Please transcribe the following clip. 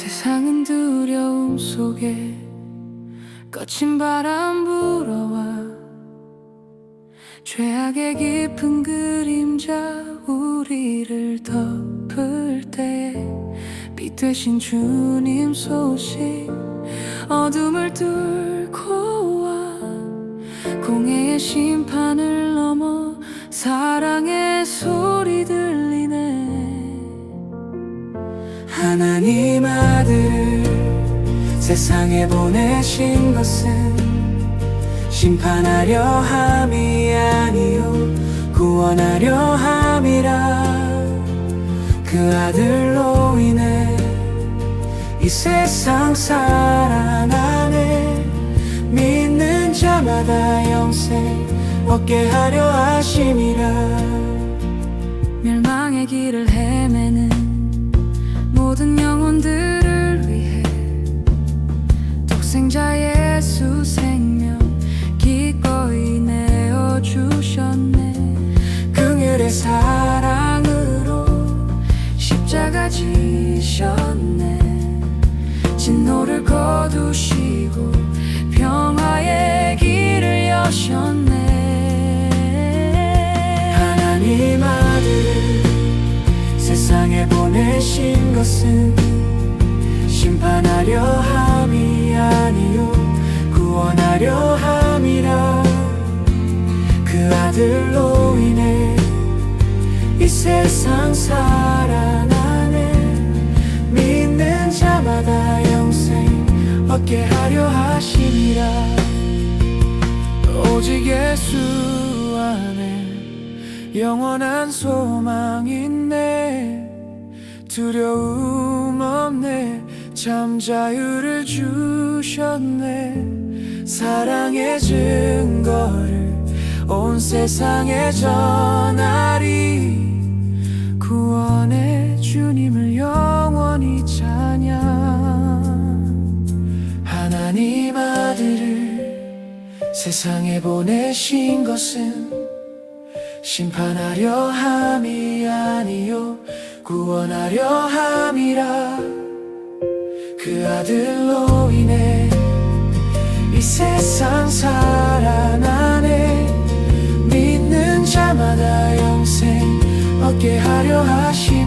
세상은 두려움 속에 거친 바람 불어와 죄악의 깊은 그림자 우리를 덮을 때에 빛 되신 주님 소식 어둠을 뚫고 와 공의의 심판을 넘어 사랑의 소 하나님 아들을 세상에 보내신 것은 심판하려 함이 아니요 구원하려 함이라. 그 아들로 인해 이 세상 살아나네 믿는 자마다 영생 얻게 하려 하심이라. 멸망의 길을 헤매는 모든 영혼들을 위해 독생자 예수 생명 기꺼이 내어 주셨네. 긍휼의 사랑으로 십자가 지셨네. 진노를 거두시고 평화의 길을 여셨네 보내신 것은 심판하려 함이 아니요 구원하려 함이라. 그 아들로 인해 이 세상 살아나네 믿는 자마다 영생 얻게 하려 하심이라. 오직 예수 안에 영원한 소망 있네 두려움 없네. 참 자유를 주셨네. 사랑의 증거를 온 세상에 전하리. 구원의 주님을 영원히 찬양. 하나님 아들을 세상에 보내신 것은 심판하려 함이 아니요 구원하려 함이라. 그 아들로 인해 이 세상 살아나네. 믿는 자마다 영생 얻게 하려 하시